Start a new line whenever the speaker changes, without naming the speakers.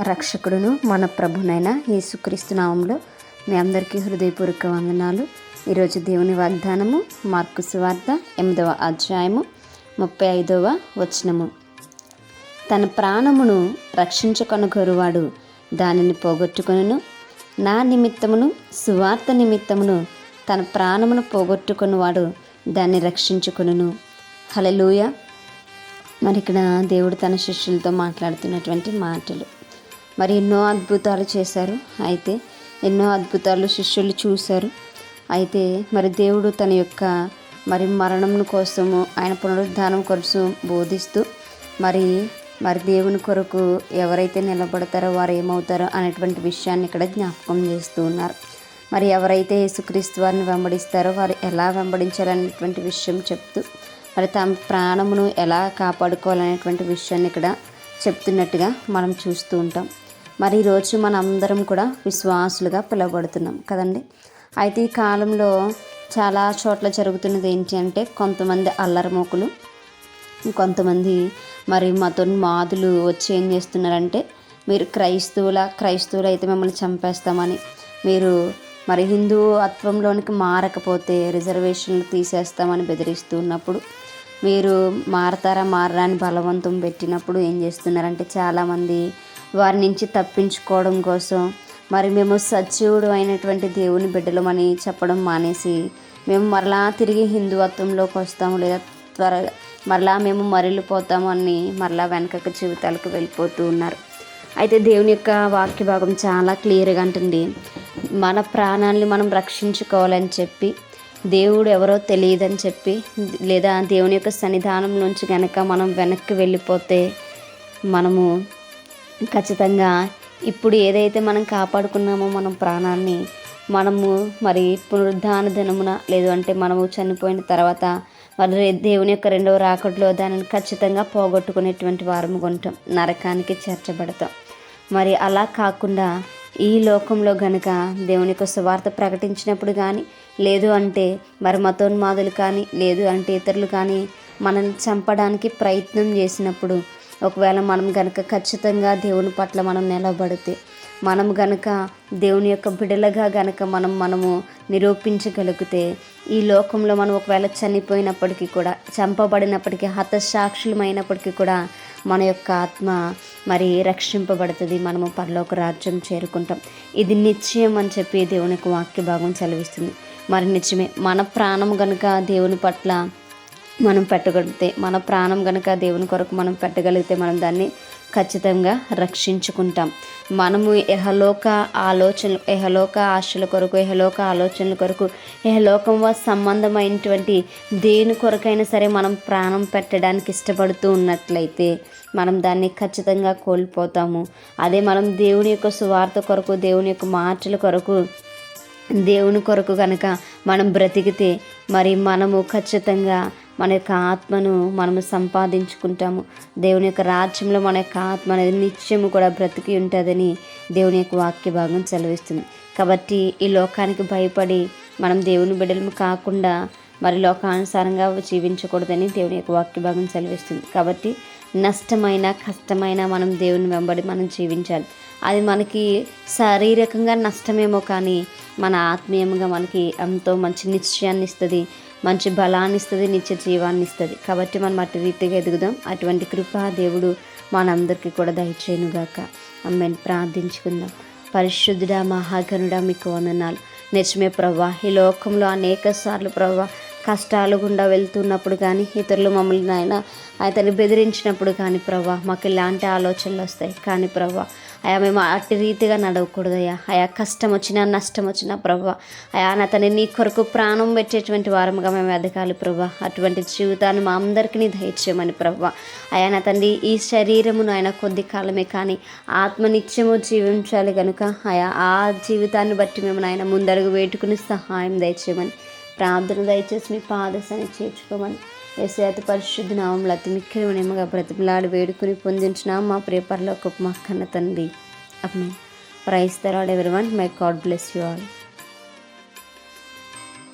రక్షకుడును మన ప్రభునైన యేసుక్రీస్తు నామంలో మీ అందరికీ హృదయపూర్వక వందనాలు. ఈరోజు దేవుని వాగ్దానము మార్కు సువార్త ఎనిమిదవ అధ్యాయము ముప్పై ఐదవ వచనము. తన ప్రాణమును రక్షించుకొనగొరువాడు దానిని పోగొట్టుకొనును. నా నిమిత్తమును సువార్త నిమిత్తమును తన ప్రాణమును పోగొట్టుకున్నవాడు దాన్ని రక్షించుకొనును. హలలుయ మరి ఇక్కడ దేవుడు తన శిష్యులతో మాట్లాడుతున్నటువంటి మాటలు. మరి ఎన్నో అద్భుతాలు చేశారు. అయితే ఎన్నో అద్భుతాలు శిష్యులు చూశారు. అయితే మరి దేవుడు తన యొక్క మరి మరణం కోసము ఆయన పునరుద్ధానం కోసం బోధిస్తూ మరి మరి దేవుని కొరకు ఎవరైతే నిలబడతారో వారు ఏమవుతారో అనేటువంటి విషయాన్ని ఇక్కడ జ్ఞాపకం చేస్తూ ఉన్నారు. మరి ఎవరైతే యేసుక్రీస్తు వారిని వెంబడిస్తారో వారు ఎలా వెంబడించాలనేటువంటి విషయం చెప్తూ మరి తమ ప్రాణమును ఎలా కాపాడుకోవాలనేటువంటి విషయాన్ని ఇక్కడ చెప్తున్నట్టుగా మనం చూస్తూ ఉంటాం. మరి ఈరోజు మన అందరం కూడా విశ్వాసులుగా పిలువబడుతున్నాం కదండి? అయితే ఈ కాలంలో చాలా చోట్ల జరుగుతున్నది ఏంటి అంటే కొంతమంది అల్లరమోకులు కొంతమంది మరి మాదులు వచ్చి ఏం చేస్తున్నారంటే మీరు క్రైస్తవుల క్రైస్తవులు అయితే మిమ్మల్ని చంపేస్తామని మీరు మరి హిందూ అత్వంలోనికి మారకపోతే రిజర్వేషన్లు తీసేస్తామని బెదిరిస్తూ ఉన్నప్పుడు మీరు మారతారా మారరా అని బలవంతం పెట్టినప్పుడు ఏం చేస్తున్నారంటే చాలామంది వారి నుంచి తప్పించుకోవడం కోసం. మరి మేము సజీవుడు అయినటువంటి దేవుని బిడ్డలమని చెప్పడం మానేసి మేము మరలా తిరిగి హిందువత్వంలోకి వస్తాము లేదా త్వరగా మరలా మేము మరలిపోతాము అని మరలా వెనకకు జీవితాలకు వెళ్ళిపోతూ ఉన్నారు. అయితే దేవుని యొక్క వాక్య భాగం చాలా క్లియర్గా అంటుంది. మన ప్రాణాన్ని మనం రక్షించుకోవాలని చెప్పి దేవుడు ఎవరో తెలియదని చెప్పి లేదా దేవుని యొక్క సన్నిధానం నుంచి కనుక మనం వెనక్కి వెళ్ళిపోతే మనము ఖచ్చితంగా. ఇప్పుడు ఏదైతే మనం కాపాడుకున్నామో మనం ప్రాణాన్ని మనము మరి పునరుద్ధాన దినమున లేదు అంటే మనము చనిపోయిన తర్వాత మరి దేవుని యొక్క రెండవ రాకట్లో దానిని ఖచ్చితంగా పోగొట్టుకునేటువంటి వారము కొంటాం నరకానికి చేర్చబడతాం. మరి అలా కాకుండా ఈ లోకంలో గనక దేవుని యొక్క సువార్త ప్రకటించినప్పుడు కానీ లేదు అంటే మరి మతోన్మాదులు కానీ లేదు అంటే ఇతరులు కానీ మనల్ని చంపడానికి ప్రయత్నం చేసినప్పుడు ఒకవేళ మనం గనక ఖచ్చితంగా దేవుని పట్ల మనం నిలబడితే మనం గనక దేవుని యొక్క బిడలగా గనక మనం మనము నిరూపించగలిగితే ఈ లోకంలో మనం ఒకవేళ చనిపోయినప్పటికీ కూడా చంపబడినప్పటికీ హతసాక్షులమైనప్పటికీ కూడా మన యొక్క ఆత్మ మరి రక్షింపబడుతుంది మనము పరలోక రాజ్యం చేరుకుంటాం. ఇది నిశ్చయం అని చెప్పి దేవుని యొక్క వాక్య భాగం చదివిస్తుంది మరి నిజమే మన ప్రాణం కనుక దేవుని పట్ల మనం పెట్టగలిగితే మన ప్రాణం కనుక దేవుని కొరకు మనం పెట్టగలిగితే మనం దాన్ని ఖచ్చితంగా రక్షించుకుంటాం. మనము ఎహలోక ఆలోచనలు ఎహలోక ఆశల కొరకు ఎహలోక ఆలోచనల కొరకు ఎహలోకం సంబంధమైనటువంటి దేని కొరకైనా సరే మనం ప్రాణం పెట్టడానికి ఇష్టపడుతూ ఉన్నట్లయితే మనం దాన్ని ఖచ్చితంగా కోల్పోతాము. అదే మనం దేవుని యొక్క సువార్త కొరకు దేవుని యొక్క మాటల కొరకు దేవుని కొరకు కనుక మనం బ్రతికితే మరి మనము ఖచ్చితంగా మన యొక్క ఆత్మను మనము సంపాదించుకుంటాము. దేవుని యొక్క రాజ్యంలో మన యొక్క ఆత్మ అనేది నిత్యము కూడా బ్రతికి ఉంటుందని దేవుని యొక్క వాక్య భాగం సెలవిస్తుంది. కాబట్టి ఈ లోకానికి భయపడి మనం దేవుని బిడ్డలు కాకుండా మరి లోకానుసారంగా జీవించకూడదని దేవుని యొక్క వాక్య భాగం సెలవిస్తుంది. కాబట్టి నష్టమైన కష్టమైన మనం దేవుని వెంబడి మనం జీవించాలి. అది మనకి శారీరకంగా నష్టమేమో కానీ మన ఆత్మీయంగా మనకి ఎంతో మంచి నిశ్చయాన్ని ఇస్తుంది మంచి బలాన్ని ఇస్తుంది నిత్య జీవాన్ని ఇస్తుంది. కాబట్టి మనం అటు రీతిగా ఎదుగుదాం. అటువంటి కృప దేవుడు మనందరికీ కూడా దయచేయనుగాక. అమ్మని ప్రార్థించుకుందాం. పరిశుద్ధుడా మహాగనుడా మీకు వందనాలు. నిజమే ప్రవ్వా ఈ లోకంలో అనేక సార్లు ప్రభా కష్టాలు గుండా వెళ్తున్నప్పుడు కానీ ఇతరులు మమ్మల్ని ఆయన అతన్ని బెదిరించినప్పుడు కానీ ప్రభా మాకు ఇలాంటి ఆలోచనలు వస్తాయి. కానీ ప్రభా అయా మేము అట్టి రీతిగా నడవకూడదయ్యా. అయా కష్టం వచ్చినా నష్టం వచ్చినా ప్రభా అయా అతని నీ కొరకు ప్రాణం పెట్టేటువంటి వారముగా మేము ఎదగాలి ప్రభా అటువంటి జీవితాన్ని మా అందరికీ దయచేయమని ప్రభా అయా అతని తండ్రి ఈ శరీరమును ఆయన కొద్ది కాలమే కానీ ఆత్మనిత్యము జీవించాలి కనుక అయా ఆ జీవితాన్ని బట్టి మేము ఆయన ముందడుగు వేటుకుని సహాయం దయచేయమని ప్రార్థన దయచేసి మీ పాదశాన్ని చేర్చుకోమని ఏసేత పరిశుద్ధ నామంలో అతి మిక్కిరమనేమగా బ్రతిమలాడి వేడుకుని పొందించిన మా ప్రియపరలో ఒక మా కన్న తండ్రి. అమ్మే ప్రైస్ తరాడ్ ఎవరి one my God bless you all.